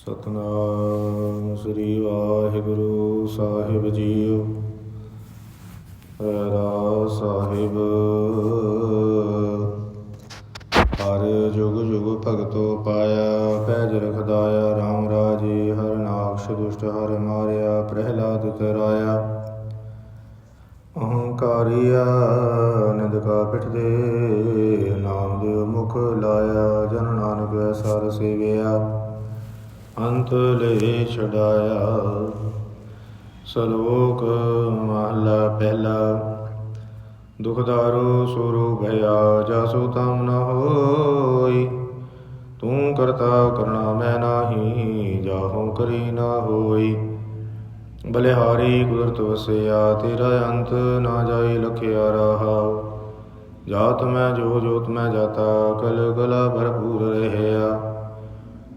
ਸਤਨਾਮ ਸ੍ਰੀ ਵਾਹਿਗੁਰੂ ਸਾਹਿਬ ਜੀਓ। ਰਾ ਸਾਹਿਬ। ਹਰ ਜੁਗ ਜੁਗ ਭਗਤੋ ਪਾਇਆ, ਪੈਜ ਰਖਦਾਇਆ RAM ਰਾਜੇ ਹਰ ਨਾਕਸ਼ ਦੁਸ਼ਟ ਹਰ ਮਾਰਿਆ, ਪ੍ਰਹਿਲਾਦ ਤਰਾਇਆ। ਅਹੰਕਾਰੀਆ ਨਿੰਦ ਕਾ ਪਿਠ ਦੇ ਅੰਤ ਲੈ ਛਡਾਇਆ। ਸਲੋਕ ਮਹਲਾ ਪਹਿਲਾ। ਦੁਖਦਾਰੋ ਸੁਰੂ ਭਇਆ, ਜਾਸੋ ਤਮ ਨ ਹੋਈ। ਤੂੰ ਕਰਤਾ ਕਰਣਾ ਮੈਂ ਨਾਹੀ, ਜਾਹੋ ਕਰੀ ਨਾ ਹੋਈ। ਬਲਿਹਾਰੀ ਕੁਦਰਤ ਵਸਿਆ, ਤੇਰਾ ਅੰਤ ਨਾ ਜਾਈ ਲਖਿਆ ਰਹਾ। ਜਾਤ ਮੈਂ ਜੋ ਜੋਤ ਮੈਂ ਜਾਤਾ ਕਲ ਕਲਾ ਭਰਪੂਰ ਰਹਿਆ।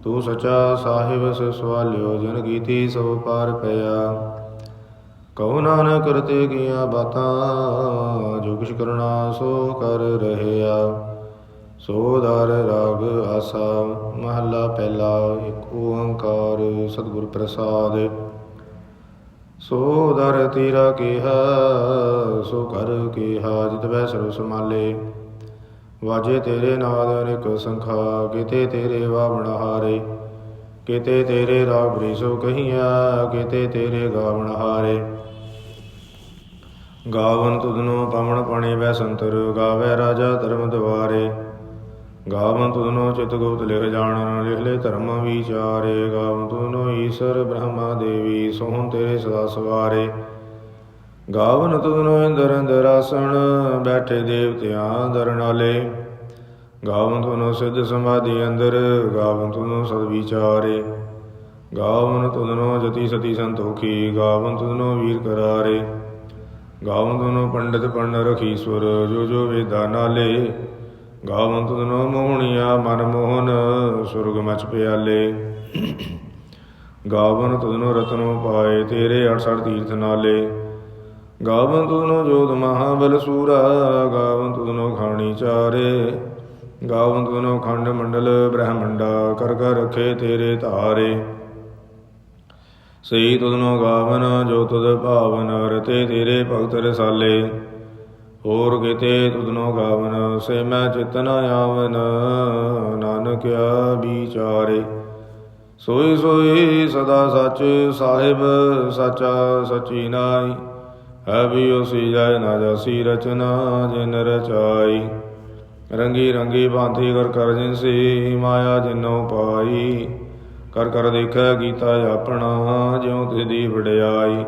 ਤੂੰ ਸਚਾ ਸਾਹਿਬ ਸਵਾਲਿਓ ਜਨ ਗੀਤੀ ਸੋ ਪਾਰ ਪਿਆ। ਕਉ ਨਾਨਕ ਕਰਤੇ ਕੀਆਂ ਬਾਤਾਂ, ਜੋ ਕਰਣਾ ਸੋ ਕਰ ਰਹਿਆ। ਸੋ ਦਰ ਰਾਗ ਆਸਾ, ਮਹੱਲਾ ਪਹਿਲਾ, ਇੱਕ ਓੰਕਾਰ ਸਤਿਗੁਰ ਪ੍ਰਸਾਦ। ਸੋ ਦਰ ਤੇਰਾ ਕੀਹਾ, ਸੋ ਕਰ ਕਿਹਾ, ਜਿਤ ਬੈ ਸਰਬ ਸਮਾਲੇ ਵਾਜੇ ਤੇਰੇ ਨਾਦ ਅਨੇਕ ਸੰਖਾ, ਕਿਤੇ ਤੇਰੇ ਵਾਵਣ ਹਾਰੇ। ਕਿਤੇ ਤੇਰੇ ਰਾਗ ਬ੍ਰਿਸੋ ਕਹੀਆ ਕਿਤੇ ਤੇਰੇ ਗਾਵਣ ਹਾਰੇ। ਗਾਵਨ ਤੁਧਨੋ ਪਵਨ ਪਾਣੀ ਵੈ ਸੰਤਰ, ਗਾਵੇ ਰਾਜਾ ਧਰਮ ਦਵਾਰੇ। ਗਾਵਨ ਤੁਧਨੋ ਚਿਤ ਗੁਪਤ ਲਿਖ ਜਾਣ, ਲਿਖ ਲੈ ਧਰਮ ਵਿਚਾਰੇ। ਗਾਵਨ ਤੁਧਨੋ ਈਸ਼ਰ ਬ੍ਰਹਮਾ ਦੇਵੀ, ਸੋਹਣ ਤੇਰੇ ਸਦਾ ਸਵਾਰੇ। ਗਾਵਨ ਤੁਧਨੋ ਇੰਦਰ ਅੰਦਰ ਆਸਣ, ਬੈਠੇ ਦੇਵਤਿਆਂ ਦਰਨਾਲੇ ਗਾਵਨ ਤੁਨੋ ਸਿੱਧ ਸਮਾਧੀ ਅੰਦਰ, ਗਾਵਨ ਤੁਨੋ ਸਦ ਵਿਚਾਰੇ। ਗਾਵਨ ਤੁਧਨੋ ਜਤੀ ਸਤੀ ਸੰਤੋਖੀ, ਗਾਵਨ ਤੁਧਨੋ ਵੀਰ ਕਰਾਰੇ। ਗਾਵਨ ਤੁਧਨੋ ਪੰਡਿਤ ਪੰਡ ਰਖੀਸਵਰ ਜੋ ਜੋ ਵੇਦਾ ਨਾਲੇ। ਗਾਵਨ ਤੁਧਨੋ ਮੋਹਣੀਆ ਮਨ ਮੋਹਨ, ਸੁਰਗ ਮਚ ਪਿਆਲੇ। ਗਾਵਨ ਤੁਧਨੋ ਰਤਨੋ ਪਾਏ ਤੇਰੇ 68 ਤੀਰਥ ਨਾਲੇ। ਗਾਵਨ ਤੁਧਨੋ ਜੋਤ ਮਹਾਬਲ ਸੂਰਾ ਗਾਵਨ ਤੁਧਨੋ ਖਾਣੀ ਚਾਰੇ। ਗਾਵਨ ਤੁਧਨੋ ਖੰਡ ਮੰਡਲ ਬ੍ਰਹਮੰਡਾ, ਕਰ ਕਰ ਰਖੇ ਤੇਰੇ ਧਾਰੇ। ਸਈ ਤੁਧਨੋ ਗਾਵਨ, ਜੋ ਤੁਧ ਭਾਵਨ, ਰਤੇ ਤੇਰੇ ਭਗਤ ਰਸਾਲੇ। ਹੋਰ ਕਿਤੇ ਤੁਧਨੋ ਗਾਵਨ, ਸੇ ਮੈਂ ਚਿਤ ਨ ਆਵਨ ਨਾਨਕਿਆ ਵਿਚਾਰੇ। ਸੋਈ ਸੋਈ ਸਦਾ ਸੱਚ ਸਾਹਿਬ, ਸਚਾ ਸਚੀ ਨਾਈ ਹੈ ਵੀ ਉਸੀ ਜਾਇ ਨਾ ਜਾਸੀ ਰਚਨਾ ਜਿਨ ਰਚਾਈ। ਰੰਗੀ ਰੰਗੀ ਭਾਂਤੀ ਕਰ ਕਰ ਜਿਨਸੀ ਮਾਇਆ ਜਿਨੋ ਪਾਈ। ਕਰ ਕਰ ਦੇਖੈ ਕੀਤਾ ਆਪਣਾ ਜਿਉ ਤਿਦੀ ਵਡਿਆਈ।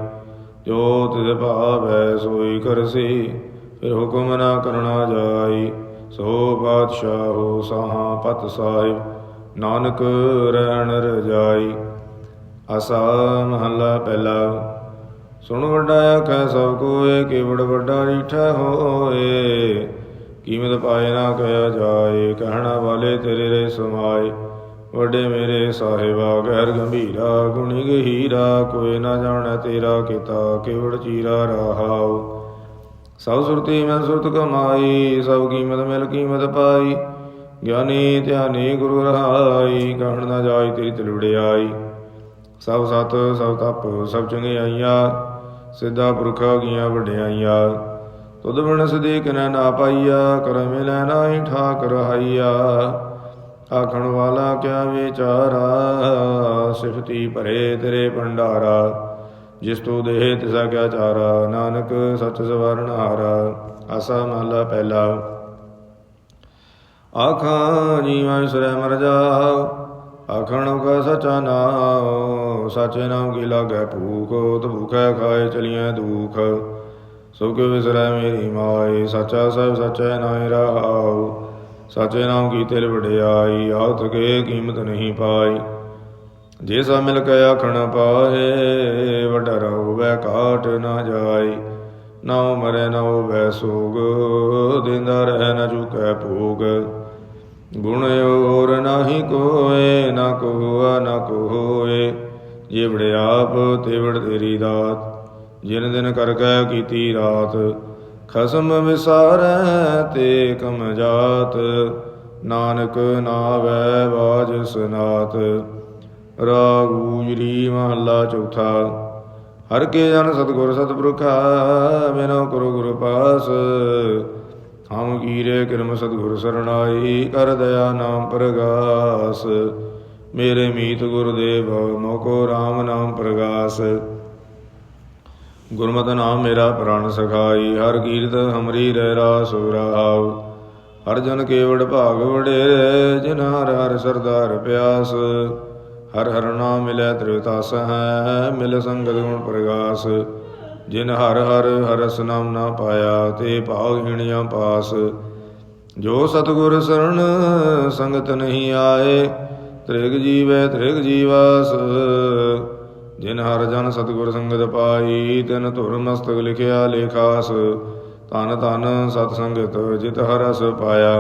ਜੋ ਤਿਦ ਭਾਵੈ ਸੋਈ ਕਰਸੀ ਫਿਰ ਹੁਕਮ ਨਾ ਕਰਨਾ ਜਾਈ। ਸੋ ਬਾਦਸ਼ਾਹੋ ਸਾਹਾ ਪਤ ਸਾਹਿਬ, ਨਾਨਕ ਰਹਿਣ ਰਜਾਈ। ਅਸਾ ਮਹੱਲਾ ਪਹਿਲਾ। ਸੁਣ ਵੱਡਾ ਆਖੈ ਸਭ ਕੋਏ, ਕੇਵੜ ਵੱਡਾ ਰੀਠਾ ਹੋਏ। ਕੀਮਤ ਪਾਏ ਨਾ ਕਹਿਆ ਜਾਏ, ਕਹਿਣਾ ਵਾਲੇ ਤੇਰੇ ਰੇ ਸਮਾਏ। ਵੱਡੇ ਮੇਰੇ ਸਾਹਿਬਾ, ਗੈਰ ਗੰਭੀਰਾ, ਗੁਣੀ ਗਹੀਰਾ, ਕੋਈ ਨਾ ਜਾਣੈ ਤੇਰਾ ਕੀਤਾ, ਕੇਵੜ ਚੀਰਾ ਰਹਾਉ। ਸਭ ਸੁਰਤੀ ਮੈਂ ਸੁਰਤ ਕਮਾਈ, ਸਭ ਕੀਮਤ ਮਿਲ ਕੀਮਤ ਪਾਈ। ਗਿਆਨੀ ਧਿਆਨੀ ਗੁਰੂ ਰਹਾਈ, ਕਹਿਣ ਨਾ ਜਾਈ ਤੇਰੀ ਤਲੁੜਿਆਈ ਸਭ ਸਤ, ਸਭ ਤਪ, ਸਭ ਚੰਗਿਆਈਆਂ ਸਿੱਧਾ ਪੁਰਖਾ ਗੀਆਂ ਵਡਿਆਈਆਂ। ਤੁਧ ਬਿਨ ਸਦੀਕ ਨ ਨਾ ਪਾਈਆ, ਕਰ ਮਿਲੈ ਨਾਹੀ ਠਾਕ ਰਹਾਈਆ ਆਖਣ ਵਾਲਾ ਕਿਆ ਵਿਚਾਰਾ, ਸਿਫਤੀ ਭਰੇ ਤੇਰੇ ਭੰਡਾਰਾ। ਜਿਸ ਤੂੰ ਦੇਹ ਤਿਸਾ ਕਿਆ ਚਾਰਾ, ਨਾਨਕ ਸਚ ਸਵਰਨ ਹਾਰਾ। ਆਸਾ ਮਾਲਾ ਪਹਿਲਾ। ਆਖਾਂ, ਜੀਵਾਂ ਵਿਸਰੈ ਮਰ ਜਾਉ ਆਖਣ ਕਾ ਸਚਾ ਨਾਮ ਸਾਚੇ ਨਾਮ ਕੀ ਲਾਗੈ ਭੂਖ ਤ ਭੂਖੈ ਖਾਏ ਚਲੀਐ ਦੁਖ। ਸੁਖ ਵਿਸਰੈ ਮੇਰੀ ਮਾਈ ਸਚਾ ਸਭ ਸਚੈ ਨਾਇ ਰਹਾਉ। ਸਾਚੇ ਨਾਮ ਕੀ ਤਿਲ ਵਡਿਆਈ ਆਤ ਕੇ ਕੀਮਤ ਨਹੀਂ ਪਾਈ। ਜੇ ਸਾ ਮਿਲ ਕੇ ਆਖਣ ਪਾਏ ਵਡਰ ਹੋਵੇ ਕਾਟ ਨਾ ਜਾਏ ਨਾ ਮਰੇ, ਨਾ ਹੋਵੇ ਸੋਗ, ਦਿੰਦਾ ਰਹਿ ਨਾ ਚੁਕੈ ਭੋਗ। ਗੁਣ ਹੋਰ ਨਾਹੀ ਕੋਏ, ਨਾ ਕੋਆ, ਨਾ ਕੋ ਹੋਏ ਜੇ ਵੜਿਆਪ ਤੇ ਤੇਰੀ ਦਾਤ। ਜਿਨ ਦਿਨ ਕਰ ਕੈ ਕੀਤੀ ਰਾਤ, ਖਸਮ ਵਿਸਾਰੈ ਤੇ ਕਮ ਜਾਤ। ਨਾਨਕ ਨਾਵੈ ਬਾਜ ਸਨਾਤ। ਰਾਗ ਊਜਰੀ ਮਹੱਲਾ ਚੌਥਾ। ਹਰ ਕੇ ਜਨ ਸਤਗੁਰ ਸਤਿਪੁਰਖਾ, ਬਿਨੋ ਕਰੋ ਗੁਰ ਪਾਸ। ਹਮ ਕੀਰੇ ਕਿਰਮ ਸਤਗੁਰ ਸਰਣਾਈ, ਕਰ ਦਇਆ ਨਾਮ ਪ੍ਰਗਾਸ। ਮੇਰੇ ਮੀਤ ਗੁਰਦੇਵ ਮੋਕੋ RAM ਨਾਮ ਪ੍ਰਗਾਸ। ਗੁਰਮਤਿ ਨਾਮ ਮੇਰਾ ਪ੍ਰਾਣ ਸਖਾਈ, ਹਰ ਕੀਰਤ ਹਮਰੀ ਰਹਿ ਰਾਸ ਰਾਵ ਹਰ ਜਨ ਕੇਵੜ ਭਾਗ ਵਡੇਰੇ, ਜਿਨ ਹਰ ਹਰ ਸਰਦਾਰ ਪਿਆਸ। ਹਰ ਹਰ ਨਾਮ ਮਿਲੈ ਤ੍ਰਿਵਤਾਸ ਹੈ, ਮਿਲ ਸੰਗਤ ਗੁਣ ਪ੍ਰਗਾਸ। ਜਿਨ ਹਰ ਹਰ ਹਰਸ ਨਾਮ ਨਾ ਪਾਇਆ, ਤੇ ਭਾਗ ਹੀਣੀਆਂ ਪਾਸ। ਜੋ ਸਤਗੁਰ ਸਰਣ, ਸੰਗਤ ਨਹੀਂ ਆਏ ਤ੍ਰਿਗ ਜੀਵੈ, ਤ੍ਰਿਗ ਜੀਵਾਸ। ਜਿਨ ਹਰ ਜਨ ਸਤਗੁਰ ਸੰਗਤ ਪਾਈ, ਤਿਨ ਧੁਰ ਮਸਤਕ ਲਿਖਿਆ ਲੇਖਾਸ। ਤਨ ਤਨ ਸਤ ਸੰਗਤ ਜਿਤ ਹਰਸ ਪਾਇਆ,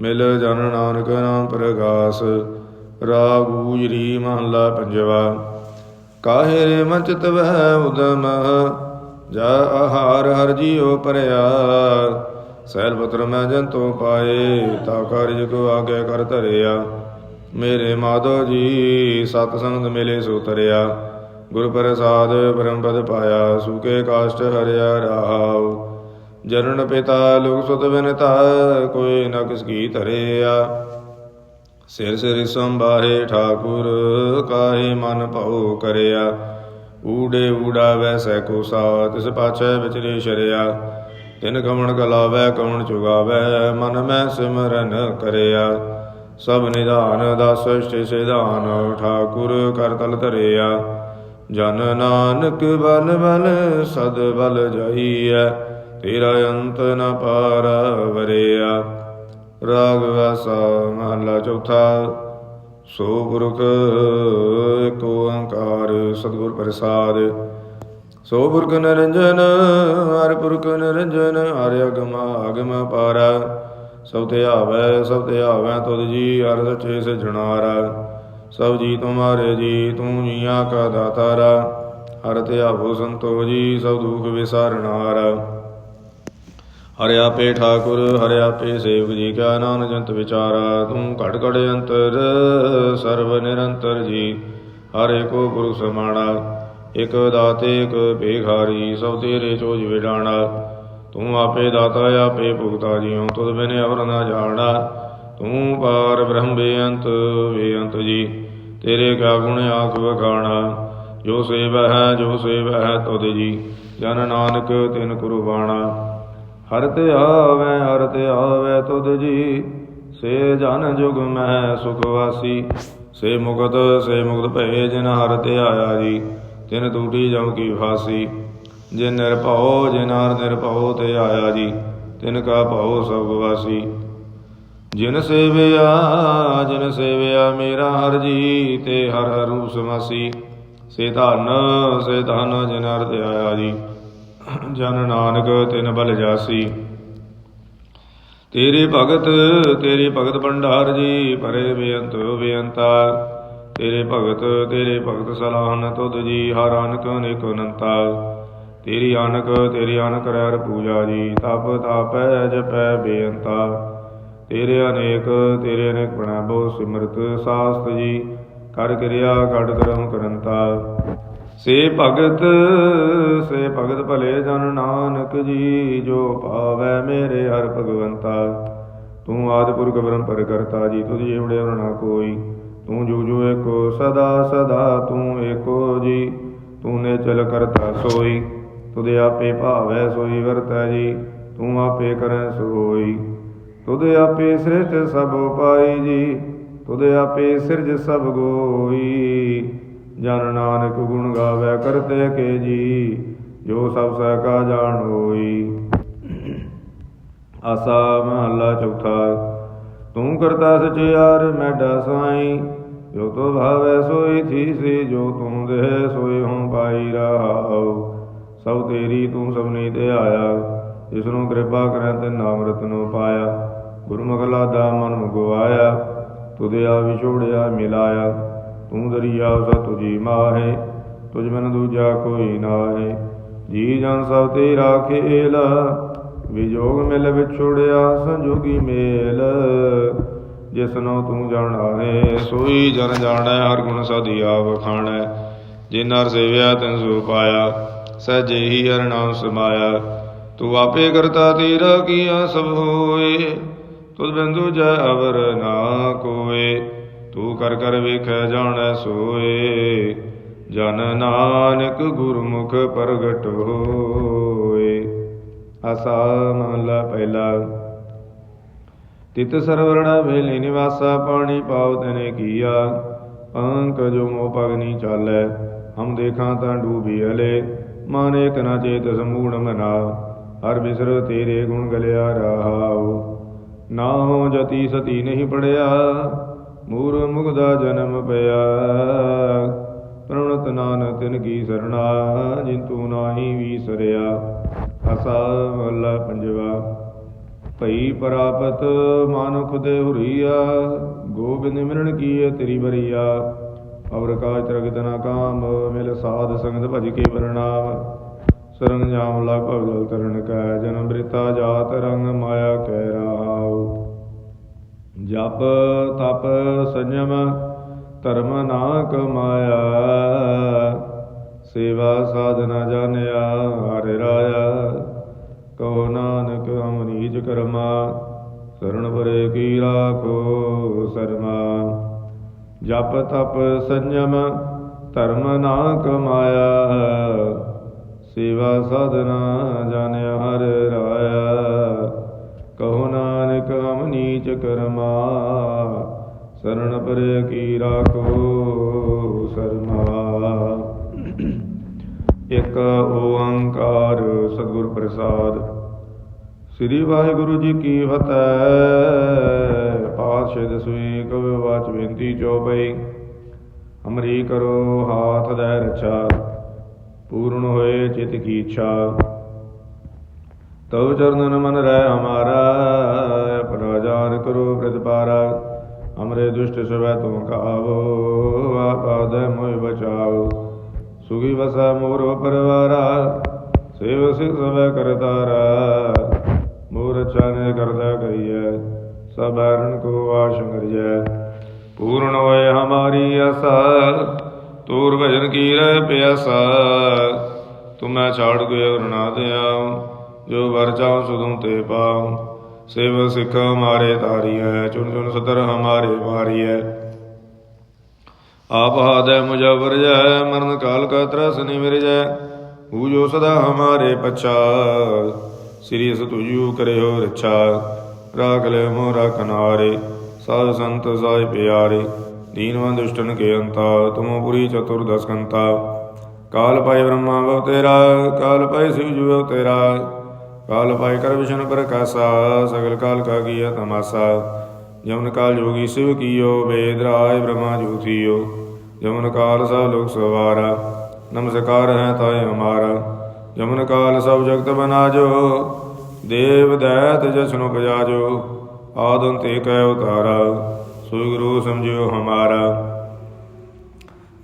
ਮਿਲ ਜਨ ਨਾਨਕ ਨਾਮ ਪ੍ਰਗਾਸ। ਰਾਗ ਊਜਰੀ ਮਹੱਲਾ ਪੰਜਵਾ। ਕਾਹੇ ਰੇ ਮਨ ਵਹਿ ਉਦਮ, ਜਾ ਆਹਾਰ ਹਰ ਜੀਉ ਪਰਿਆ ਸੈਲ ਪੁੱਤਰ ਮੈਂ ਜੰਤੋ ਪਾਏ ਤਾ ਕਾਰਜ ਕੋ ਆਗੇ ਕਰ ਧਰਿਆ। ਮੇਰੇ ਮਾਧੋ ਜੀ, ਸਤ ਸੰਗ ਮਿਲੇ ਸੋ ਤਰਿਆ ਗੁਰ ਪ੍ਰਸਾਦ ਪਰਮ ਪਦ ਪਾਇਆ, ਸੁਕੇ ਕਾਸ਼ਟ ਹਰਿਆ ਰਾਵ ਜਨਨ ਪਿਤਾ ਲੋਕ ਸੁਤ ਬਿਨਤਾ ਕੋਈ ਨ ਕਿਸ ਕੀ ਧਰਿਆ। ਸਿਰ ਸਿਰ ਸੰਭਾਰੇ ਠਾਕੁਰ, ਕਾਹੇ ਮਨ ਭਉ ਕਰਿਆ। ਊੜੇ ਊੜਾ ਵੈਸੈ ਕੋ ਸਾ ਤਿਸ ਪਾਛੈ ਵਿਚਰੇ ਸ਼ਰਿਆ। ਤਿਨ ਕਮਣ ਕਲਾਵੈ, ਕਮਣ ਚੁਗਾਵੈ, ਮਨ ਮੈਂ ਸਿਮਰਨ ਕਰਿਆ। ਸਭ ਨਿਧਾਨ ਦਸ ਸ੍ਰਿਸ਼ਟ ਸਿਧਾਨ, ਠਾਕੁਰ ਕਰ ਤਲ ਧਰਿਆ। ਜਨ ਨਾਨਕ ਬਲ ਬਲ ਸਦ ਬਲ ਜਾਈਐ, ਤੇਰਾ ਅੰਤ ਨ ਪਾਰ ਵਰਿਆ। ਰਾਗ ਵਾਸਾ ਮਹਲਾ ਚੌਥਾ, ਸੋ ਪੁਰਖ ਏਕ ਓੰਕਾਰ ਸਤਿਗੁਰ ਪ੍ਰਸਾਦ। ਸੋ ਪੁਰਖ ਨਿਰੰਜਨ, ਹਰ ਪੁਰਖ ਨਿਰੰਜਨ, ਹਰਿ ਅਗਮ ਅਗਮ ਪਾਰਾ। ਸਭ ਤੇ ਆਵੈ, ਸਭ ਤੇ ਆਵੈ ਤੁਧ ਜੀ, ਹਰਿ ਸੱਚੇ ਸਿਜਣਾਰਾ ਸਭ ਜੀ ਤੁਮਾਰੇ ਜੀ, ਤੂੰ ਜੀਆਂ ਕਾ ਦਾਤਾਰਾ। ਹਰਿ ਤੇ ਆਵੋ ਸੰਤੋ ਜੀ, ਸਭ ਦੁਖ ਵਿਸਾਰਣਾਰਾ ਹਰਿ ਆਪੇ ਠਾਕੁਰ, ਹਰਿ ਆਪੇ ਸੇਵਕ ਜੀ ਕਾ ਨਾਨ ਜੰਤ ਵਿਚਾਰਾ। ਤੂੰ ਘੜ ਘੜ ਅੰਤਰ ਸਰਵ ਨਿਰੰਤਰ ਜੀ। ਹਰਿ ਕੋ ਗੁਰੂ ਸਮਾਣਾ, ਇਕ ਦਾਤੇ, ਇਕ ਭੇਖਾਰੀ, ਸਭ ਤੇਰੇ ਚੋਜ ਵਿਡਾਣਾ। ਤੂੰ ਆਪੇ ਦਾਤਾ, ਆਪੇ ਭੁਗਤਾ, ਜੀਉ ਤੁਧ ਬਿਨ ਅਵਰ ਨਾ ਜਾਣਾ ਤੂੰ ਪਾਰ ਬ੍ਰਹਮ ਬੇਅੰਤ ਬੇਅੰਤ ਜੀ, ਤੇਰੇ ਕਾ ਗੁਣ ਆਖ ਵਖਾਣਾ। ਜੋ ਸੇਵ ਹੈ, ਜੋ ਸੇਵ ਹੈ ਤੁਧ ਜੀ, ਜਨ ਨਾਨਕ ਤਿਨ ਕੁਰਬਾਣਾ। ਹਰ ਤੇ ਆਵੈ, ਹਰ ਤੇ ਆਵੈ ਤੁਧ ਜੀ, ਸੇ ਜਨ ਜੁਗ ਮਹਿ ਸੁਖ ਵਾਸੀ। ਸੇ ਮੁਕਤ ਸੇ ਮੁਕਤ ਭਏ ਜਿਨ ਹਰ ਤੇ ਆਇਆ ਜੀ, ਤਿਨ ਟੂਟੀ ਜਮ ਕੀ ਫਾਸੀ। ਜਿਨ ਨਿਰਭਉ ਜਿਨ ਹਰ ਨਿਰਭਉ ਤੇ ਆਇਆ ਜੀ, ਤਿਨ ਕਾ ਭਉ ਸਭ ਵਾਸੀ। ਜਿਨ ਸੇਵਿਆ ਜਿਨ ਸੇਵਿਆ ਮੇਰਾ ਹਰ ਜੀ ਤੇ ਹਰ ਹਰ ਰੂਪ ਸਮਾਸੀ ਸੇ ਧਨ ਸੇ ਧਨ ਜਿਨ ਹਰ ਤੇ ਆਇਆ ਜੀ, ਜਨ ਨਾਨਕ ਤਿਨ ਬਲ ਜਾਸੀ। ਤੇਰੇ ਭਗਤ ਤੇਰੇ ਭਗਤ ਭੰਡਾਰ ਜੀ, ਪਰੇ ਬੇਅੰਤ ਬੇਅੰਤਾ। ਤੇਰੇ ਭਗਤ ਤੇਰੇ ਭਗਤ ਸਲਾਹਨ ਤੁਧ ਜੀ, ਹਰ ਅਨਕ ਅਨੇਕ ਅਨੰਤਾ। ਤੇਰੀ ਆਨਕ ਤੇਰੀ ਆਨਕ ਰਹਿਰ ਪੂਜਾ ਜੀ, ਤਪ ਤਾਪੈ, ਜਪੈ ਬੇਅੰਤਾ। ਤੇਰੇ ਅਨੇਕ ਤੇਰੇ ਅਨੇਕ ਪ੍ਰਣਾਮੋ ਸਿਮਰਤ, ਸਾਸਤ ਜੀ, ਕਰ ਕਿਰਿਆ ਕੜ ਕਰਮ ਕਰੰਤਾ। ਸੇ ਭਗਤ ਸੇ ਭਗਤ ਭਲੇ ਜਨ ਨਾਨਕ ਜੀ, ਜੋ ਭਾਵੈ ਮੇਰੇ ਹਰ ਭਗਵੰਤਾ। ਤੂੰ ਆਦਿ ਪੁਰਖ ਪਰ ਕਰਤਾ ਜੀ ਤੁਝ ਜਿਵੜੇ ਨਾ ਕੋਈ। ਤੂੰ ਜੂ ਜੂ ਏਕੋ, ਸਦਾ ਸਦਾ ਤੂੰ ਏਕੋ ਜੀ, ਤੂੰ ਨੇ ਚਲ ਕਰਤਾ ਸੋਈ। ਤੁਧ ਆਪੇ ਭਾਵੈ ਸੋਈ ਵਰਤੈ ਜੀ, ਤੂੰ ਆਪੇ ਕਰੈ ਸੋਈ। ਤੁਧ ਆਪੇ ਸ੍ਰਿਸ਼ਟ ਸਭ ਉਪਾਈ ਜੀ, ਤੁਧ ਆਪੇ ਸਿਰਜ ਸਭ ਗੋਈ। ਜਨ ਨਾਨਕ ਗੁਣ ਗਾਵੇ ਕਰਤੇ ਕੇ ਜੀ, ਜੋ ਸਭ ਸਹਿ ਕਾ ਜਾਣ ਹੋਈ। ਆਸਾ ਮਹੱਲਾ ਚੌਥਾ, ਤੂੰ ਕਰਤਾ ਸਚਿਆਰ ਮੈਡਾ ਸਾਈ, ਜੋ ਤੋ ਭਾਵੈ ਸੋਈ ਥੀ ਸੇ, ਜੋ ਤੂੰ ਦੇ ਸੋਈ ਹਉ ਪਾਈ ਰਹਾਉ। ਸਭ ਤੇਰੀ ਤੂੰ ਸਭਨੀ ਤੇ ਆਇਆ ਜਿਸ ਨੂੰ ਕਿਰਪਾ ਕਰੈ ਤੇ ਨਾਮ ਰਤਨੋ ਪਾਇਆ। ਗੁਰਮੁਖ ਦਾ ਮਨ ਮੁਗਵਾਇਆ ਤੁਦੇ ਵਿਛੋੜਿਆ ਮਿਲਾਇਆ। ਤੂੰ ਦਰਿਆ ਸਤ ਤੁਜੀ ਮਾਹੇ, ਤੁਝ ਮਨ ਦੂਜਾ ਕੋਈ ਨਾਹੀ। ਜੀ ਜਨ ਸਭ ਤੇਰਾ ਖੇਲ ਵਿਜੋਗ ਮਿਲ ਵਿਛੋੜਿਆ ਸੰਜੋਗੀ ਮੇਲ। ਜਿਸਨੋ ਤੂੰ ਜਾਣਾਰੇ ਸੋਈ ਜਨ ਜਾਣੈ, ਹਰ ਗੁਣ ਸਦੀ ਆਪ ਖਾਣੈ। ਜਿਨ ਨਰ ਸੇਵਿਆ ਤਿਨ ਸੋ ਪਾਇਆ ਸਹਜੇ ਹੀ ਹਰ ਸਮਾਇਆ। ਤੂੰ ਆਪੇ ਕਰਤਾ ਤੇਰਾ ਕੀਆ ਸਭ ਹੋਏ। ਤੁਧ ਬਿੰਦੂ ਜੈ ਅਵਰ ਨਾ ਕੋਏ। ਤੂੰ ਕਰ ਕਰ ਵੇਖੈ ਜਾਣੈ ਸੋਏ। ਜਨ ਨਾਨਕ ਗੁਰਮੁਖ ਪ੍ਰਗਟ ਹੋਏ। ਆਸਾ ਮਹਲਾ ਪਹਿਲਾ। ਤਿਤ ਸਰਵਰਣਾ ਵੇਲੇ ਨਿਵਾਸਾ ਪਾਣੀ ਪਾਉ ਤਨੇ ਕੀਆ। ਅੰਕ ਜੋ ਮੋ ਪਗਨੀ ਚਾਲੈ। ਹਮ ਦੇਖਾਂ ਤਾਂ ਡੂਬੀ ਹਲੇ ਮਾਨੇ ਕਨਾ ਚੇਤ ਸਮੂੜ ਮਨਾ, ਹਰ ਬਿਸਰ ਤੇਰੇ ਗੁਣ ਗਲਿਆ ਰਹਾਉ। ਨਾ ਹੋ ਜਤੀ ਸਤੀ ਨਹੀਂ ਪੜਿਆ, ਮੂਰ ਮੁਗਦਾ ਜਨਮ ਪਿਆ। ਪ੍ਰਣਤ ਨਾਨਕ ਤਿਨ ਕੀ ਸਰਣਾ ਜਿਨ ਤੂੰ ਨਾਹੀ ਵੀਸਰਿਆ। ਅਸਾ ਮਹਲਾ ਪੰਜਵਾ, ਭਈ ਪ੍ਰਾਪਤ ਮਾਨੁਖ ਦੇ ਹੁਰੀਆ, ਗੋਬਿੰਦ ਮਿਲਣ ਕੀਏ ਤੇਰੀ ਬਰੀਆ ਅਵਰ ਕਾਜ ਤਰਗਤ ਨਾ ਕਾਮ, ਮਿਲ ਸਾਧ ਸੰਗਤ ਭਜ ਕੇ ਪ੍ਰਣਾਮ। ਸਰੰਗ ਜਾਮ ਲਾ ਭਗਲ ਤਰਨ ਕੈ, ਜਨਮ ਬ੍ਰਿਤਾ ਜਾਤ ਰੰਗ ਮਾਇਆ ਕਹਿ ਰਾਉ ਜਪ ਤਪ ਸੰਜਮ, ਧਰਮ ਨਾ ਕਮਾਇਆ ਸੇਵਾ ਸਾਧਨਾ ਜਾਣਿਆ, ਹਰਿ ਰਾਇਆ। ਕਹੋ ਨਾਨਕ ਅਮਰੀਜ ਕਰਮਾ, ਸਰਣ ਪਰੇ ਕੀ ਰਾਖੋ ਸਰਮਾ। ਜਪ ਤਪ ਸੰਜਮ, ਧਰਮ ਨਾ ਕਮਾਇਆ। ਸੇਵਾ ਸਾਧਨਾ ਜਾਣਿਆ ਹਰ ਰਾਇਆ। ਕਹੋ ਨਾਨਕ ਹਮ ਨੀਚ ਕਰਮਾ, ਸਰਣ ਪਰੇ ਕੀ ਰਾਖੋ ਸਰਮਾ। ਇੱਕ ਓੰਕਾਰ ਸਤਿਗੁਰ ਪ੍ਰਸਾਦ। ਸ੍ਰੀ ਵਾਹਿਗੁਰੂ ਜੀ ਕੀ ਫਤਿਹ। ਪਾਤਸ਼ਾਹ ਦਸਵੀਂ ਕਵਿ ਵਾਚ ਬੇਨਤੀ ਚੋਪਈ ਹਮਰੀ ਕਰੋ ਹਾਥ ਦੇ ਰਛਾ, ਪੂਰਨ ਹੋਏ ਚਿਤ ਕੀ ਇੱਛਾ। ਤਉ ਚਰਨਨ ਮਨ ਰਹਿ ਹਮਾਰਾ ਆਪਣਾ ਜਾਨ ਕਰੋ ਪ੍ਰਤਪਾਰਾ ਹਮਰੇ ਦੁਸ਼ਟ ਸਵੈ ਤੁਮ ਕਾਵੋ ਆਪਾਦ ਮੋਇ ਬਚਾਓ। ਸੁਖੀ ਵਸੈ ਮੋਰੋ ਪਰਵਾਰਾ, ਸੇਵ ਸਿਖ ਸਵੈ ਕਰਤਾਰਾ। ਮੋਰ ਚਾਨੇ ਕਰਦਾ ਸਭ ਹਰਨ ਕੋ ਆਸ਼ੰਗਰਿਐ ਪੂਰਨ ਹੋਏ ਹਮਾਰੀ ਆਸਾ, ਤੂਰ ਭਜਨ ਕੀ ਰਹਿ ਪਿਆਸਾ। ਤੁਮੈ ਛਾੜ ਗਏ ਰਣਾ ਦਿਆ, ਜੋ ਵਰ ਚਾਉ ਸੁਦੋਂ ਤੇ ਪਾਉ। ਸੇਵ ਸਿਖ ਹਮਾਰੇ ਤਾਰੀਐ ਚੁਨ ਚੁਨ ਸਤਰ ਹਮਾਰੇ ਮਾਰੀਐ ਆਪ ਹਾਦੈ ਮੁਜਬਰ ਜੈ ਮਰਨ ਕਾਲ ਕਾ ਤਰਸ ਨਿਵਰਜੈ ਹੂ ਜੋ ਸਦਾ ਹਮਾਰੇ ਪਛਾ, ਸ੍ਰੀ ਅਸ ਤੁਜੂ ਕਰਿਓ ਰਛਾ। ਰਾਖ ਲੈ ਮੋਰਾ ਕਨਾਰੇ, ਸਾਧ ਸੰਤ ਸਾਇ ਪਿਆਰੇ, ਦੀਨਵੰਦ ਦੁਸ਼ਟਨ ਕੇ ਅੰਤਾ, ਤੁਮ ਪੁਰੀ ਚਤੁਰਦਸ ਕੰਤਾ। ਕਾਲ ਪਾਇ ਬ੍ਰਹਮਾ ਬਉ ਤੇਰਾ, ਕਾਲ ਪਾਇ ਸਿਵ ਜੁ ਤੇਰਾ। ਕਾਲ ਪਾਇ ਕਰ ਵਿਸ਼ਨ ਪ੍ਰਕਾਸ਼ਾ ਸਗਲ ਕਾਲ ਕਾ ਕੀਆ ਤਮਾਸਾ। ਜਮਨ ਕਾਲ ਜੋਗੀ ਸਿਵ ਕੀਓ, ਵੇਦ ਰਾਏ ਬ੍ਰਹਮਾ ਜੂਥੀਓ। ਜਮਨ ਕਾਲ ਸਭ ਲੋਕ ਸਵਾਰਾ, ਨਮਸਕਾਰ ਹੈ ਤਾਏ ਹਮਾਰਾ। ਜਮਨ ਕਾਲ ਸਭ ਜਗਤ ਬਨਾ ਜੋ ਦੇਵ ਦੈਤ ਜਸਨੁ ਬਜਾਜੋ ਆਦਨ ਤੇ ਕਹਿ ਉਤਾਰਾ ਸੋਈ ਗੁਰੂ ਸਮਝਿਓ ਹਮਾਰਾ।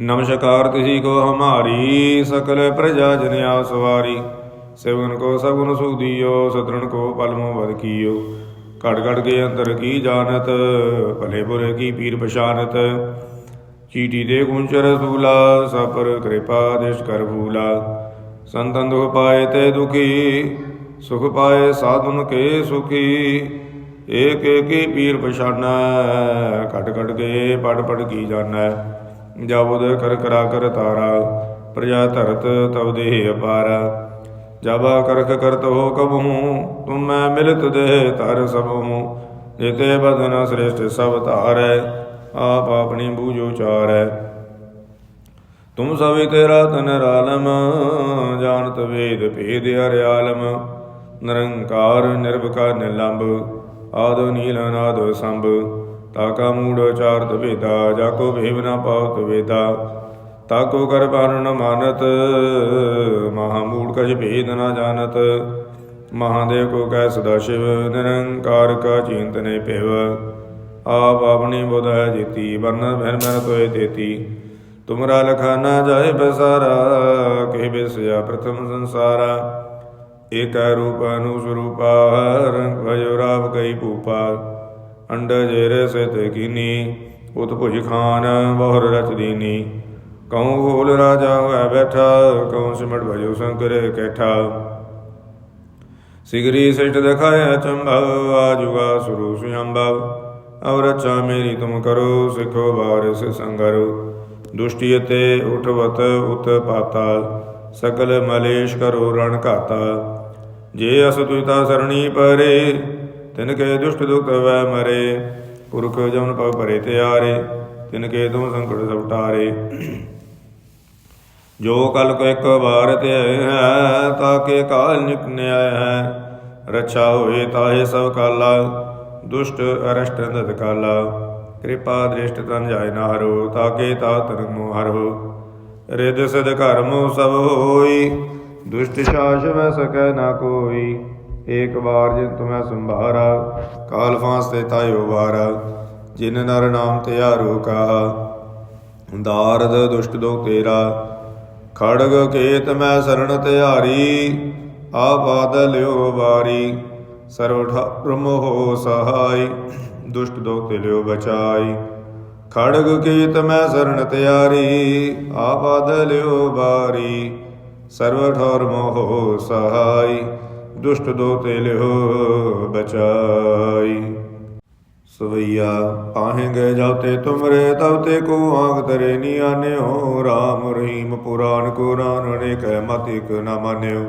ਨਮਸਕਾਰ ਤਿਸੀ ਕੋ ਹਮਾਰੀ, ਸਕਲ ਪ੍ਰਜਾ ਜਨਿਆ ਸਵਾਰੀ। ਸਿਵਨ ਕੋ ਸਗੁਨ ਸੁਖ ਦਿਓ ਸਤਰਨ ਕੋ ਪਲਮੋ ਵਦ ਕੀਓ। ਘੜ ਘੜ ਕੇ ਅੰਦਰ ਕੀ ਜਾਣਤ, ਭਲੇ ਬੁਰੇ ਕੀ ਪੀਰ ਪਛਾਨਤ। ਚੀਟੀ ਦੇ ਗੁੰਚਰ ਸੂਲਾ ਸਪਰ ਕਿਰਪਾ ਦੇਸ਼ ਕਰ ਭੂਲਾ। ਸੰਤਨ ਦੁਖ ਪਾਏ ਤੇ ਦੁਖੀ ਸੁਖ ਪਾਏ ਸਾਧੁਨ ਕੇ ਸੁਖੀ, ਏਕ ਏਕੀ ਪੀਰ ਪਛਾਨਾ, ਘਟ ਘਟ ਕੇ ਪੜ ਪੜ ਕੀ ਜਾਣੈ। ਜਬੁਦ ਕਰ ਕਰਾ ਕਰ ਤਾਰਾ, ਪ੍ਰਜਾ ਧਰਤ ਤਵ ਦੇਹ ਅਪਾਰਾ। ਜਬਾ ਕਰਖ ਕਰਤ ਹੋ ਕਬਹੂ, ਤੁਮ ਮੈਂ ਮਿਲਤ ਦੇ ਤਰ ਸਭੂ ਜਿਤੇ ਬਦਨ ਸ੍ਰੇਸ਼ਟ ਸਭ ਧਾਰੈ, ਆਪ ਆਪਣੀ ਬੂਝੋ ਚਾਰੈ। ਤੁਮ ਸਭੇ ਤੇਰਾ ਤਨ ਰਾਲਮ, ਜਾਣਤ ਵੇਦ ਭੇਦ ਅਰਿਆਲਮ ਨਿਰੰਕਾਰ ਨਿਰਭਕਾਰ ਨਿਲੰਬ ਆਦ ਨੀਲ ਨਾਦ ਸੰਭ, ਤਾਕਾ ਮੂੜ ਚਾਰਤ ਵੇਦਾ, ਜਾਕੋ ਭੇਵ ਨਾ ਪਾਵਤ ਵੇਦਾ। ਤਾਕੋ ਕਰ ਪਾਰਨ ਮਾਨਤ, ਮਹਾ ਮੂੜ ਕਛ ਭੇਦ ਨਾ ਜਾਣਤ। ਮਹਾਦੇਵ ਕੋ ਕਹਿ ਸਦਾ ਸ਼ਿਵ, ਨਿਰੰਕਾਰ ਕਾ ਚਿੰਤ ਨੇ ਭਿਵ। ਆਪ ਆਪਣੀ ਬੁਧ ਜੀਤੀ ਵਰਨ ਫਿਰ ਮਨ ਤੋਏ ਦੇਤੀ ਤੁਮਰਾ ਲਖਾ ਜਾਏ ਬਸਾਰਾ, ਕਹਿ ਬਿਸਿਆ ਪ੍ਰਥਮ ਸੰਸਾਰਾ। ਏਕ ਰੂਪ ਅਨੁਸਰੂਪਾ ਰੰਗ ਰਾਵ ਕਈ ਭੂਪਾ ਅੰਡ ਜੇਰੇ ਸਿਤ ਕੀਨੀ, ਉਤ ਭੁਜ ਖਾਨ ਬਹੁਰ ਰਚ ਦੀਨੀ। ਕਉ ਹੋਲ ਰਾਜਾ ਹੋਇ ਬੈਠਾ, ਕਉ ਸਿਮਟ ਭਜੋ ਸੰਕਰੇ ਕੈਠਾ। ਸਿਗਰੀ ਸਿਸ਼ਟ ਦਿਖਾਇ ਚੰਭਵ ਆਜੁਗਾ ਸੁਰੂ ਸੁਯੰਭਵ ਔਰ ਅੱਛਾ ਮੇਰੀ ਤੁਮ ਕਰੋ, ਸਿਖੋ ਬਾਰਿਸ ਸੰਗਰੋ। ਦੁਸ਼ਟੀ ਅਤੇ ਉਠਵਤ ਉਤ ਪਾਤਾ ਸਕਲ ਮਲੇਸ਼ ਕਰੋ ਰਣ ਘਾਤਾ। ਜੇ ਅਸ ਤੁਇਤਾ ਸਰਣੀ ਪਰੇ, ਤਿਨ ਕੇ ਦੁਸ਼ਟ ਦੁਖ ਵੈ ਮਰੇ, ਪੁਰਖ ਜਮਨ ਪਵ ਭਰੇ ਤਿਆਰੇ, ਤਿਨ ਕੇ ਤੁਮ ਸੰਕਟ ਸਭ ਟਾਰੇ। ਜੋ ਕਲ ਕੋ ਇੱਕ ਵਾਰ ਤੇ ਹੈ ਤਾਕੇ ਕਾਲ ਨਿਕਨਿਆ ਹੈ, ਰਛਾ ਹੋਏ ਤਾਹੇ ਸਭ ਕਾਲਾ, ਦੁਸ਼ਟ ਅਰਸ਼ਟ ਨਦ ਕਾਲਾ। ਕਿਰਪਾ ਦ੍ਰਿਸ਼ਟ ਤਨ ਜਾਇ ਨਾ ਹਰੋ ਤਾਕੇ ਤਾ ਤਨ ਮੋ ਹਰੋ। ਰਿਦ ਸਦ ਕਰਮ ਸਭ ਹੋਈ ਦੁਸ਼ਟ ਸ਼ਾਸ ਵੈ ਸਕੈ ਨਾ ਕੋਈ, ਏਕ ਵਾਰ ਜਿਨ ਤੁਮੈ ਸੰਭਾਰਾ, ਕਾਲ ਫਾਂਸ ਤੇ ਤਾਇਓ ਵਾਰਾ ਜਿਨ ਨਰ ਨਾਮ ਧਿਆਰੋ ਕਹਾ। ਦਾਰਦ ਦੁਸ਼ਟ ਦੋ ਤੇਰਾ, ਖੜਗ ਕੇਤ ਮੈਂ ਸਰਣ ਤਿਹਾਰੀ ਆ ਲਿਓ ਬਾਰੀ ਸਰਵ ਠਾਰ ਹੋ ਸਹਾਈ, ਦੁਸ਼ਟ ਦੋ ਤੇ ਬਚਾਈ। ਖੜਗ ਕੇਤ ਮੈਂ ਸਰਣ ਤਿਆਰੀ ਆਬਾਦ ਲਿਓ ਵਾਰੀ ਸਰਵ ਠਾਰ ਮੋਹ ਸਹਾਈ, ਦੁਸ਼ਟ ਦੋ ਤੇ ਲਿਓ ਬਚਾਈ। ਸਵਈਆ ਪਾਹੇ ਗਏ ਜਾਤੇ ਤੁਮਰੇ ਤਬ ਤੇ ਕੋ ਆਂਗ ਤਰੇ ਨੀ ਆਨਿਓ ਰਾਮ ਰਹੀਮ ਪੁਰਾਨ ਕੁਰਾਨ ਅਨੇਕ ਮਤ ਇਕ ਨਾ ਮਾਨਿਓ।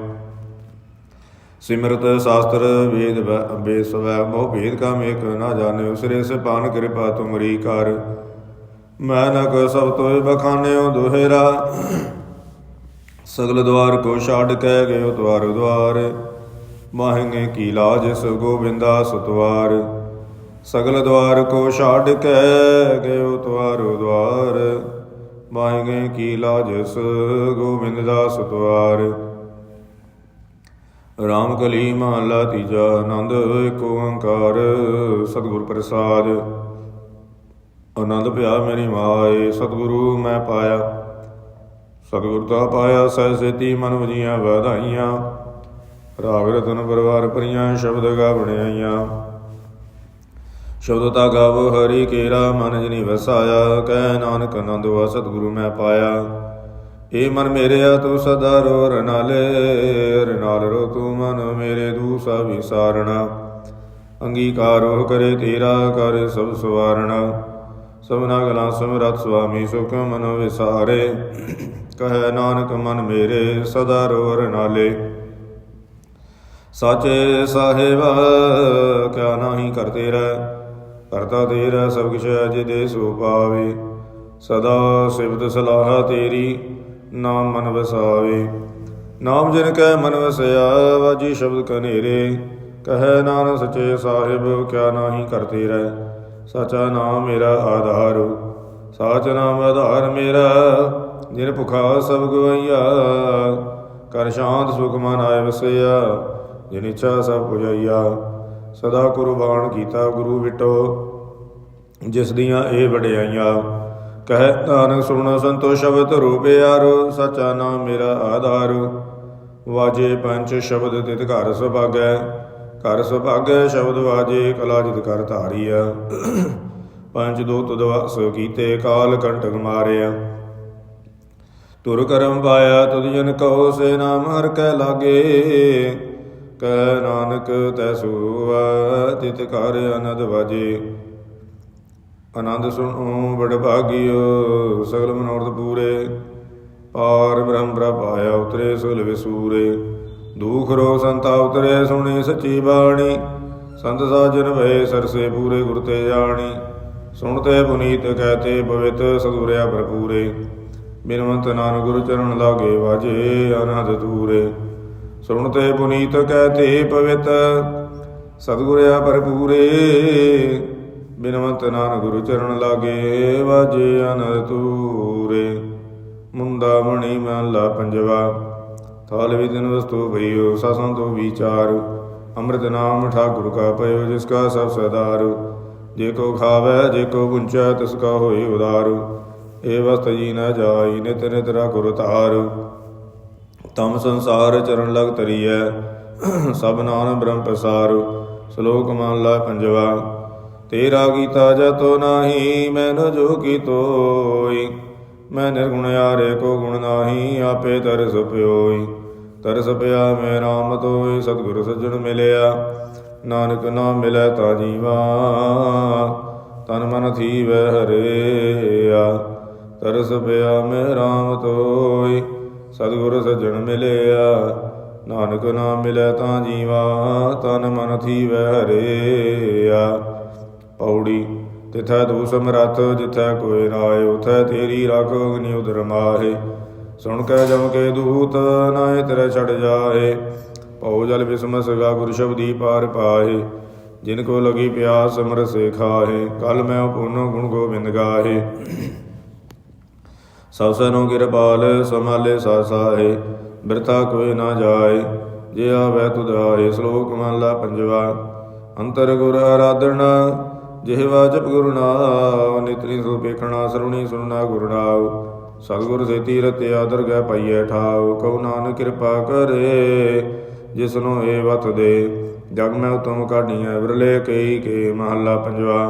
ਸਿਮਰਤ ਸ਼ਾਸਤਰ ਵੇਦ ਬੇਸ ਵੈ, ਮੋਹ ਭੇਦ ਕਮ ਇਕ ਨਾ ਜਾਣਿਓ। ਸਿਰੇ ਸੇ ਪਾਨ ਕਿਰਪਾ ਤੁਮਰੀ ਕਰ। ਮੈਂ ਨਕ ਸਭ ਤੋਏ ਬਖਾਨਿਓ, ਦੁਹੇਰਾ ਸਗਲ ਦਵਾਰ ਕੋ ਛਾੜ ਕੇ ਗਇਓ ਦਵਾਰ ਦਵਾਰ ਮਾਹੰਗੇ ਕੀ ਲਾਜ ਸ ਗੋਬਿੰਦਾ ਸਤਵਾਰ। ਸਗਲ ਦਵਾਰ ਕੋ ਛਾੜ ਕੇ ਗਇਓ ਦਵਾਰੋ ਦਵਾਰ ਮਾਹੰਗੇ ਕੀ ਲਾਜ ਸ ਗੋਬਿੰਦ ਦਾ ਸਤਵਾਰ। ਰਾਮ ਕਲੀ ਮਹਲਾ ਤੀਜਾ ਆਨੰਦ ਏਕ ਓੰਕਾਰ, ਸਤਿਗੁਰ ਪ੍ਰਸਾਦ। ਆਨੰਦ ਪਿਆ ਮੇਰੀ ਮਾਏ, ਸਤਿਗੁਰੂ ਮੈਂ ਪਾਇਆ। ਸਤਿਗੁਰ ਦਾ ਪਾਇਆ ਸਹਿ ਸੇਤੀ ਮਨ ਵਜੀਆਂ ਵਧਾਈਆਂ। ਰਾਗ ਰਤਨ ਪਰਵਾਰ ਭਰੀਆਂ ਸ਼ਬਦ ਗਾ ਬਣਾਈਆਂ। ਸ਼ਬਦ ਤਾ ਗਾਵ ਹਰੀ ਕੇਰਾ, ਮਨ ਜਨੀ ਵਸਾਇਆ, ਕਹਿ ਨਾਨਕ ਆਨੰਦ ਵਾ ਸਤਿਗੁਰੂ ਮੈਂ ਪਾਇਆ। ਏ ਮਨ ਮੇਰਿਆ ਤੂੰ ਸਦਾ ਰੋ ਰਨਾਲੇ ਰਨਾਲ ਰੋ ਤੂੰ ਮਨ ਮੇਰੇ ਦੂਸਾ ਵਿਸਾਰਣਾ। ਅੰਗੀਕਾਰੋ ਕਰੇ ਤੇਰਾ, ਕਰ ਸਭ ਸਵਾਰਣਾ। ਸਭਨਾ ਗਲਾ ਸਮਰਤ ਸੁਆਮੀ ਸੁਖ ਮਨ ਵਿਸਾਰੇ। ਕਹੈ ਨਾਨਕ ਮਨ ਮੇਰੇ ਸਦਾ ਰੋ ਰਨਾਲੇ ਸਾਚੇ ਸਾਹਿਬ, ਕਿਆ ਨਾਹੀ ਕਰਤੇ ਰਹਿ। ਕਰਤਾ ਤੇਰਾ ਸਭ ਕੁਛ ਅਜੇ ਦੇ ਸੋ ਪਾਵੇ। ਸਦਾ ਸਿਫਤ ਸਲਾਹ ਤੇਰੀ, ਨਾਮ ਮਨ ਵਸਾਵੇ। ਨਾਮ ਜਿਨ ਕੈ ਮਨ ਵਸਿਆ, ਵਾਜੀ ਸ਼ਬਦ ਕਨੇਰੇ। ਕਹੈ ਨਾਨਕ ਸਚੇ ਸਾਹਿਬ, ਕਿਆ ਨਾਹੀ ਕਰਤੇ ਰਹਿ। ਸਚਾ ਨਾਮ ਮੇਰਾ ਆਧਾਰ, ਸਾਚ ਨਾਮ ਆਧਾਰ ਮੇਰਾ ਜਿਨ ਭੁਖਾ ਸਭ ਗਵਈਆ ਕਰ ਸ਼ਾਂਤ ਸੁਖ ਮਨ ਆਏ ਵਸਿਆ, ਜਿਨ ਇੱਛਾ ਸਭ ਪੁਜਾਈਆ। ਸਦਾ ਕੁਰਬਾਨ ਕੀਤਾ ਗੁਰੂ ਵਿਟੋ, ਜਿਸ ਦੀਆਂ ਇਹ ਵਡਿਆਈਆਂ। ਕਹਿ ਨਾਨਕ ਸੁਣ ਸੰਤੋ ਸ਼ਬਦ ਰੂਪਿਆਰੋ ਸਚਾ ਨਾਮ ਮੇਰਾ ਆਧਾਰ। ਵਾਜੇ ਪੰਜ ਸ਼ਬਦ ਤਿਤ ਘਰ ਸੁਭਾਗੈ ਕਰ ਸੁਭਾਗੈ ਸ਼ਬਦ ਵਾਜੇ, ਕਲਾ ਜਿਤ ਕਰ ਧਾਰੀਆ। ਪੰਜ ਦੋ ਤੁਦਵਾਸ ਕੀਤੇ, ਕਾਲ ਕੰਟਕ ਮਾਰਿਆ। ਤੁਰ ਕਰਮ ਪਾਇਆ, ਤੁਧ ਜਨ ਕਹੋ ਸੇ ਨਾਮ ਹਰ ਕੈ ਲਾਗੇ। ਕਹਿ ਨਾਨਕ ਤੈਸੂ ਤਿਤ ਕਰ ਅਨੰਦ ਵਾਜੇ। ਆਨੰਦ ਸੁਣੋ ਬੜ ਭਾਗਿਓ, ਸਗਲ ਮਨੋਰਥ ਪੂਰੇ। ਪਾਰ ਬ੍ਰਹਮ ਪ੍ਰਭ ਆਇਆ, ਉਤਰੇ ਸੁਲ ਵਿਸੂਰੇ ਦੂਖ ਰੋ ਸੰਤਾ ਉਤਰੇ ਸੁਣੀ ਸੱਚੀ ਬਾਣੀ। ਸੰਤ ਸਾਜਨ ਭਏ ਸਰਸੇ ਪੂਰੇ ਗੁਰ ਤੇ ਜਾਣੀ। ਸੁਣਤੇ ਪੁਨੀਤ ਕਹਤੇ ਪਵਿੱਤ ਸਤਿਗੁਰਿਆ ਭਰਪੂਰੇ। ਬਿਨਵੰਤ ਨਾਨਕ ਗੁਰੂ ਚਰਨ ਲਾਗੇ ਵਾਜੇ ਅਨਹਦ ਤੂਰੇ ਸੁਣਤੇ ਪੁਨੀਤ ਕਹਤੇ ਪਵਿੱਤ ਸਤਿਗੁਰਿਆ ਭਰਪੂਰੇ। ਬਿਨਵੰਤ ਨਾਨਕ ਗੁਰੂ ਚਰਨ ਲਾਗੇ ਵਾਜੇ ਅਨਹਦ ਤੂਰੇ ਮੁੰਦਾ ਮਣੀ ਮਹਲਾ ਪੰਜਵਾ। ਥਾਲ ਵਿਦਨ ਵਸਤੂ ਭਈਓ, ਸਸੰ ਤੋਂ ਵਿਚਾਰ ਅੰਮ੍ਰਿਤ ਨਾਮ ਠਾਕੁਰ ਕਾ ਪਇਓ, ਜਿਸ ਕਾ ਸਭ ਸਦਾਰ ਜੇ ਕੋ ਖਾਵੇ, ਜੇ ਕੋ ਪੁੰਚੈ ਤਿਸ ਕਾ ਹੋਏ ਉਦਾਰ। ਏ ਵਸਤ ਜੀ ਨਾ ਜਾਈ, ਨਿਤ ਨਿਤ ਰਖੁਰ ਤਾਰ ਤਮ ਸੰਸਾਰ ਚਰਨ ਲਗ ਤਰੀਐ ਸਭ ਨਾਨ ਬ੍ਰਹਮ ਪ੍ਰਸਾਰ ਸ਼ਲੋਕ ਮਹਲਾ ਪੰਜਵਾ, ਤੇਰਾ ਕੀਤਾ ਜਤੋ ਨਾਹੀ ਮੈਨ ਜੋ ਕੀਤੋਈ ਮੈਂ ਨਿਰਗੁਣ ਯਾਰੇ ਕੋ ਗੁਣ ਨਾਹੀ, ਆਪੇ ਤਰਸ ਪਿਓਈ। ਤਰਸ ਪਿਆ ਮੈਂ ਰਾਮ ਤੋਈ ਸਤਿਗੁਰ ਸੱਜਣ ਮਿਲਿਆ। ਨਾਨਕ ਨਾਮ ਮਿਲੈ ਤਾ ਜੀਵਾ, ਤਨ ਮਨ ਥੀਵੈ ਹਰਿਆ। ਤਰਸ ਪਿਆ ਮੈਂ ਰਾਮ ਤੋਈ ਸਤਿਗੁਰ ਸੱਜਣ ਮਿਲਿਆ। ਨਾਨਕ ਨਾਮ ਮਿਲੈ ਤਾਂ ਜੀਵਾ, ਤਨ ਮਨ ਥੀਵੈ ਹਰਿਆ। ਪੌੜੀ ਤਿਥੈ ਦੂਸਮ ਸਮਰਥ ਜਿਥੈ ਕੋਈ ਰਾਏ, ਉਥੈ ਤੇਰੀ ਰਖ ਅਗਨੀ ਉਦਰ ਮਾਹੇ ਸੁਣ ਕੇ ਜਮ ਕੇ ਦੂਤ ਨਾਏ ਤੇਰੇ ਛੜ ਜਾਏ। ਭਉ ਜਲ ਬਿਸਮਸ ਗਾ ਗੁਰ ਸ਼ਬਦੀ ਪਾਰ ਪਾਹੇ ਜਿਨ ਕੋ ਲਗੀ ਪਿਆਸ ਸਮਰ ਸੇ ਖਾਹੇ ਕਲ ਮੈਂ ਪੁਨੋ ਗੁਣ ਗੋਬਿੰਦ ਗਾਹੇ ਸਭ ਸਨੋ ਕਿਰਪਾਲ ਸਮਾਲੇ ਸਾ ਸਾਹੇ ਕੋਈ ਨਾ ਜਾਏ। ਜੇ ਆਵੈ ਤੁਧਾਰੇ ਸ਼ਲੋਕ ਮਾਲਾ ਪੰਜਵਾ। ਅੰਤਰ ਗੁਰ ਆਰਾਧਣਾ ਜਿਹਵਾ ਜਪ ਗੁਰੂ ਨਾਮ ਨਿਤਰੀ ਸੋ ਪੇਖਣਾ ਸਰੁਣੀ ਸੁਨਣਾ ਗੁਰੂ ਨਾਮ ਸਤਿਗੁਰ ਸੇ ਤੀਰਤ ਆਦਰ ਗੈ ਪਾਈਐ ਠਾਉ, ਕਉ ਨਾਨਕ ਕਿਰਪਾ ਕਰੇ, ਜਿਸਨੂੰ ਏ ਵਤ ਦੇ। ਜਗ ਮੈਂ ਉਤਮ ਕਾਢੀਐ ਵਿਰਲੇ ਕਈ ਕੇ ਮਹੱਲਾ ਪੰਜਵਾ।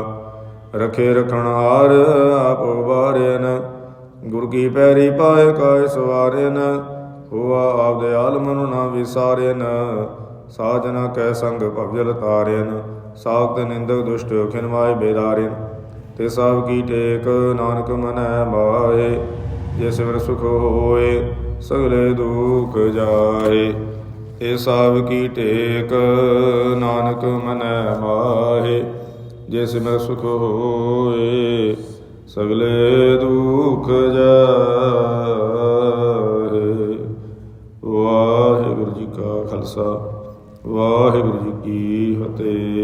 ਰਖੇ ਰਖਣ ਆਪ ਵਾਰਿਆਨ ਗੁਰ ਕੀ ਪੈਰੀ ਪਾਏ ਕਾਇ ਸਵਾਰਿਆਨ ਹੋਆ ਆਪ ਦਿਆਲ ਮਨੁ ਨਾ ਵਿਸਾਰਿਆਨ ਸਾਜਨਾ ਕੈ ਸੰਗ ਭਵਜਲ ਤਾਰਿਆਨ ਸਾਖਤ ਨਿੰਦਕ ਦੁਸ਼ਟ ਖਿਨਵਾਏ ਬੇਦਾਰਿਨ ਤੇ ਸਭ ਕੀ ਟੇਕ ਨਾਨਕ ਮਨੈ ਮਾਏ ਜਿਸ ਸਿਵਰ ਸੁਖ ਹੋਏ, ਸਗਲੇ ਦੁਖ ਜਾਏ। ਇਹ ਸਭ ਕੀ ਟੇਕ, ਨਾਨਕ ਮਨੈ ਮਾਹੇ। ਜਿਸ ਸਿਮਰ ਸੁਖ ਹੋਏ, ਸਗਲੇ ਦੁਖ ਜਾਏ। ਵਾਹਿਗੁਰੂ ਜੀ ਕਾ ਖਾਲਸਾ, ਵਾਹਿਗੁਰੂ ਜੀ ਕੀ ਫਤਿਹ।